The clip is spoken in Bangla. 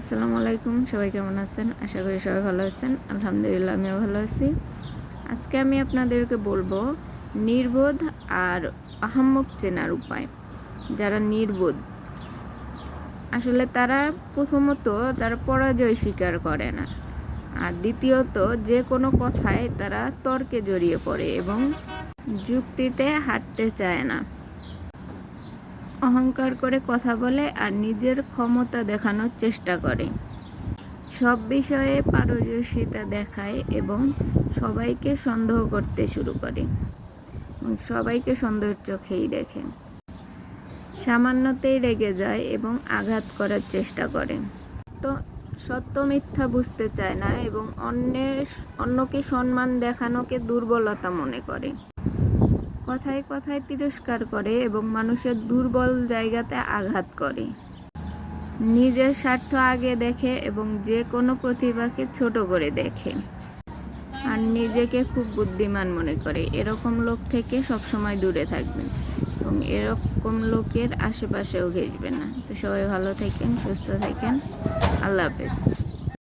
আসসালামু আলাইকুম, সবাই কেমন আছেন? আশা করি সবাই ভালো আছেন। আলহামদুলিল্লাহ, আমিও ভালো আছি। আজকে আমি আপনাদেরকে বলব নির্বোধ আর আহাম্মক চেনার উপায়। যারা নির্বোধ, আসলে তারা প্রথমত তারা পরাজয় স্বীকার করে না। আর দ্বিতীয়ত, যে কোনো কথায় তারা তর্কে জড়িয়ে পড়ে এবং যুক্তিতে হাঁটতে চায় না। অহংকার করে কথা বলে আর নিজের ক্ষমতা দেখানোর চেষ্টা করে। সব বিষয়ে পারদর্শিতা দেখায় এবং সবাইকে সন্দেহ করতে শুরু করে সবাইকে সন্দেহের চোখেই দেখে। সামান্যতেই রেগে যায় এবং আঘাত করার চেষ্টা করে। তো সত্য মিথ্যা বুঝতে চায় না এবং অন্যের, অন্যকে সম্মান দেখানোকে দুর্বলতা মনে করে। কথায় কথায় তিরস্কার করে এবং মানুষের দুর্বল জায়গাতে আঘাত করে। নিজের স্বার্থ আগে দেখে এবং যে কোনো প্রতিভাকে ছোট করে দেখে। আর নিজেকে খুব বুদ্ধিমান মনে করে। এরকম লোক থেকে সবসময় দূরে থাকবেন এবং এরকম লোকের আশেপাশেও ঘেসবেন না। তো সবাই ভালো থাকেন, সুস্থ থাকেন। আল্লাহ হাফেজ।